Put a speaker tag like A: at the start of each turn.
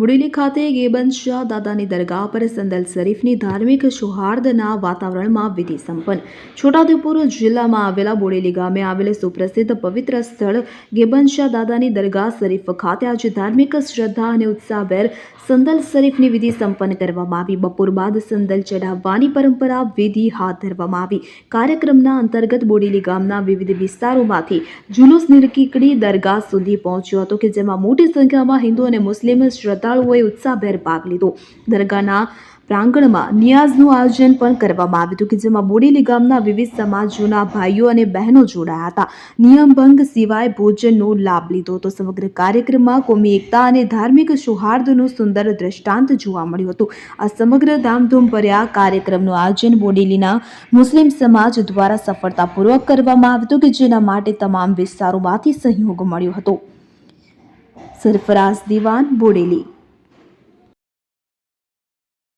A: બુડેલી ખાતે ગેબન શાહ દાદાની દરગાહ પર સંદલ શરીફની ધાર્મિક સૌહાર્દના વાતાવરણમાં વિધિ સંપન્ન. છોટાઉદેપુર જિલ્લામાં આવેલા બોડેલી ગામે આવેલ સુપ્રસિદ્ધ પવિત્ર સ્થળ ગેબન શાહ દાદાની દરગાહ શરીફ ખાતે આજે ધાર્મિક શ્રદ્ધા અને ઉત્સાહભેર સંદલ શરીફની વિધિ સંપન્ન કરવામાં આવી. બપોર બાદ સંદલ ચઢાવવાની પરંપરા વિધિ હાથ ધરવામાં આવી. કાર્યક્રમના અંતર્ગત બોડેલી ગામના વિવિધ વિસ્તારોમાંથી જુલુસ નિરકીકડી દરગાહ સુધી પહોંચ્યો હતો કે જેમાં મોટી સંખ્યામાં હિન્દુ અને મુસ્લિમ શ્રદ્ધાળુઓએ ઉત્સાહભેર ભાગ લીધો. દરગાહના પ્રાંગણમાં નિયાઝનું આયોજન પણ કરવામાં આવ્યું હતું કે જેમાં બોડેલી ગામના વિવિધ સમાજોના ભાઈઓ અને બહેનો જોડાયા હતા. નિયમભંગ સિવાય ભોજનનો લાભ લીધો હતો. સમગ્ર કાર્યક્રમમાં કોમી એકતા અને ધાર્મિક સૌહાર્દનું સુંદર દ્રષ્ટાંત જોવા મળ્યું હતું. આ સમગ્ર ધામધૂમભર્યા કાર્યક્રમનું આયોજન બોડેલીના મુસ્લિમ સમાજ દ્વારા સફળતાપૂર્વક કરવામાં આવ્યું હતું કે જેના માટે તમામ વિસ્તારોમાંથી સહયોગ મળ્યો હતો. સરફરાઝ દિવાન, બોડેલી.